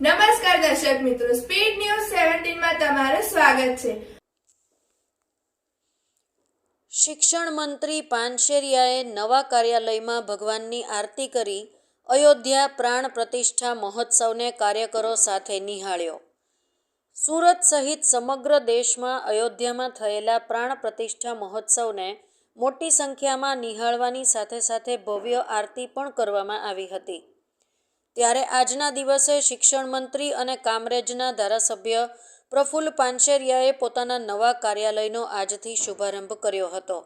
નમસ્કાર દર્શક મિત્રો સ્પીડ ન્યૂઝ સેવન્ટીનમાં તમારું સ્વાગત છે. શિક્ષણ મંત્રી પાનશેરિયાએ નવા કાર્યાલયમાં ભગવાનની આરતી કરી અયોધ્યા પ્રાણ પ્રતિષ્ઠા મહોત્સવને કાર્યકરો સાથે નિહાળ્યો. સુરત સહિત સમગ્ર દેશમાં અયોધ્યામાં થયેલા પ્રાણ પ્રતિષ્ઠા મહોત્સવને મોટી સંખ્યામાં નિહાળવાની સાથે સાથે ભવ્ય આરતી પણ કરવામાં આવી હતી. ત્યારે આજના દિવસે શિક્ષણ મંત્રી અને કામરેજના ધારાસભ્ય પ્રફુલ્લ પાનશેરિયાએ પોતાના નવા કાર્યાલયનો આજથી શુભારંભ કર્યો હતો.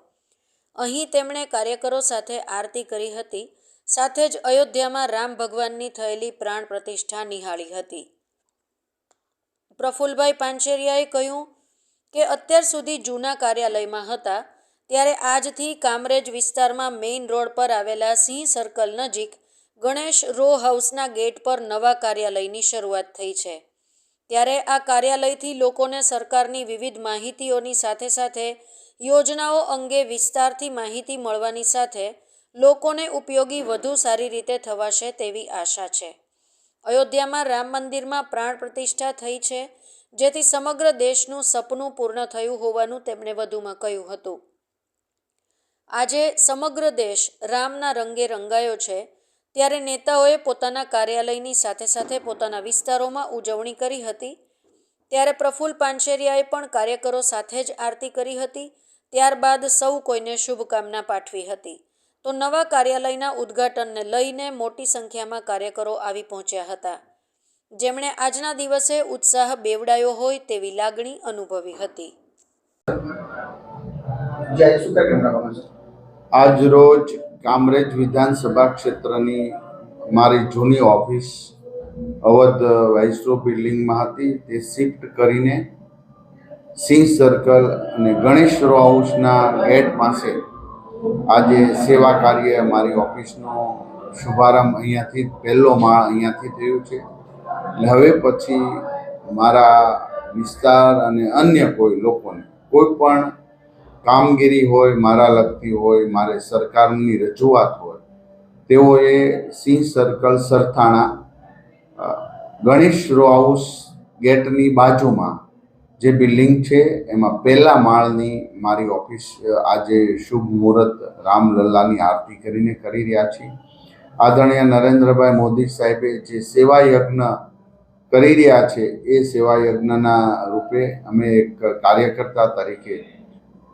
અહીં તેમણે કાર્યકરો સાથે આરતી કરી હતી, સાથે જ અયોધ્યામાં રામ ભગવાનની થયેલી પ્રાણ પ્રતિષ્ઠા નિહાળી હતી. પ્રફુલભાઈ પાનશેરિયાએ કહ્યું કે અત્યાર સુધી જૂના કાર્યાલયમાં હતા, ત્યારે આજથી કામરેજ વિસ્તારમાં મેઇન રોડ પર આવેલા સિંહ સર્કલ નજીક ગણેશ રો હાઉસના ગેટ પર નવા કાર્યાલયની શરૂઆત થઈ છે. ત્યારે આ કાર્યાલયથી લોકોને સરકારની વિવિધ માહિતીઓની સાથે સાથે યોજનાઓ અંગે વિસ્તારથી માહિતી મળવાની સાથે લોકોને ઉપયોગી વધુ સારી રીતે થવાશે તેવી આશા છે. અયોધ્યામાં રામ મંદિરમાં પ્રાણ પ્રતિષ્ઠા થઈ છે, જેથી સમગ્ર દેશનું સપનું પૂર્ણ થયું હોવાનું તેમણે વધુમાં કહ્યું હતું. આજે સમગ્ર દેશ રામના રંગે રંગાયો છે ત્યારે નેતાઓએ પોતાના કાર્યાલયની સાથે સાથે પોતાના વિસ્તારોમાં ઉજવણી કરી હતી. ત્યારે પ્રફુલ્લ પાનશેરિયાએ પણ કાર્યકરો સાથે જ આરતી કરી હતી. ત્યારબાદ સૌ કોઈને શુભકામના પાઠવી હતી. તો નવા કાર્યાલયના ઉદ્ઘાટનને લઈને મોટી સંખ્યામાં કાર્યકરો આવી પહોંચ્યા હતા. જેમણે આજના દિવસે ઉત્સાહ બેવડાયો હોય તેવી લાગણી અનુભવી હતી. આજ રોજ કામરેજ વિધાનસભા ક્ષેત્રની મારી જૂની ઓફિસ અવધ વાઇસરો બિલ્ડિંગમાં હતી. તે શિફ્ટ કરીને સિંહ સર્કલ અને ગણેશ રો હાઉસના ગેટ પાસે આજે સેવા કાર્ય મારી ઓફિસનો શુભારંભ અહીંયાથી પહેલો માળ અહીંયાથી થયો છે. એટલે હવે પછી મારા વિસ્તાર અને અન્ય કોઈ લોકોને કોઈ પણ કામગીરી હોય, મારા લગતી હોય, મારે સરકારની રજૂઆત હોય, તેઓએ સિંહ circle Sarthana Ganesh row house ગેટની બાજુમાં જે બિલ્ડિંગ છે, એમાં પહેલા માળની મારી ઓફિસ આજે શુભ મુહૂર્ત રામલલ્લાની આરતી કરીને કરી રહ્યા છીએ. આદરણીય નરેન્દ્રભાઈ મોદી સાહેબે જે સેવા યજ્ઞ કરી રહ્યા છે, એ સેવા યજ્ઞના રૂપે અમે એક કાર્યકર્તા તરીકે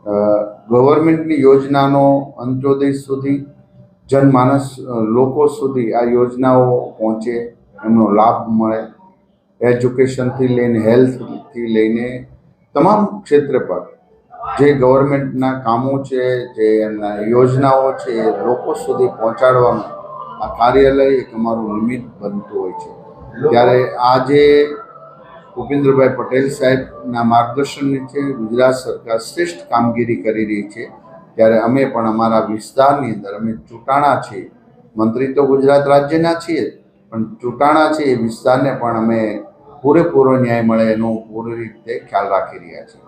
ગવર્મેન્ટની યોજનાનો અંત્યોદય સુધી, જનમાનસ લોકો સુધી આ યોજનાઓ પહોંચે, એમનો લાભ મળે. એજ્યુકેશનથી લઈને, હેલ્થથી લઈને તમામ ક્ષેત્ર પર જે ગવર્મેન્ટના કામો છે, જે એમના યોજનાઓ છે, એ લોકો સુધી પહોંચાડવાનું આ કાર્યાલય એક અમારું નિમિત્ત બનતું હોય છે. ત્યારે આજે ભૂપેન્દ્રભાઈ પટેલ સાહેબના માર્ગદર્શન નીચે ગુજરાત સરકાર શ્રેષ્ઠ કામગીરી કરી રહી છે. ત્યારે અમે પણ અમારા વિસ્તારની અંદર, અમે ચૂંટાણા છીએ મંત્રી તો ગુજરાત રાજ્યના છીએ, પણ ચૂંટાણા છે એ વિસ્તારને પણ અમે પૂરેપૂરો ન્યાય મળે એનો પૂરી રીતે ખ્યાલ રાખી રહ્યા છીએ.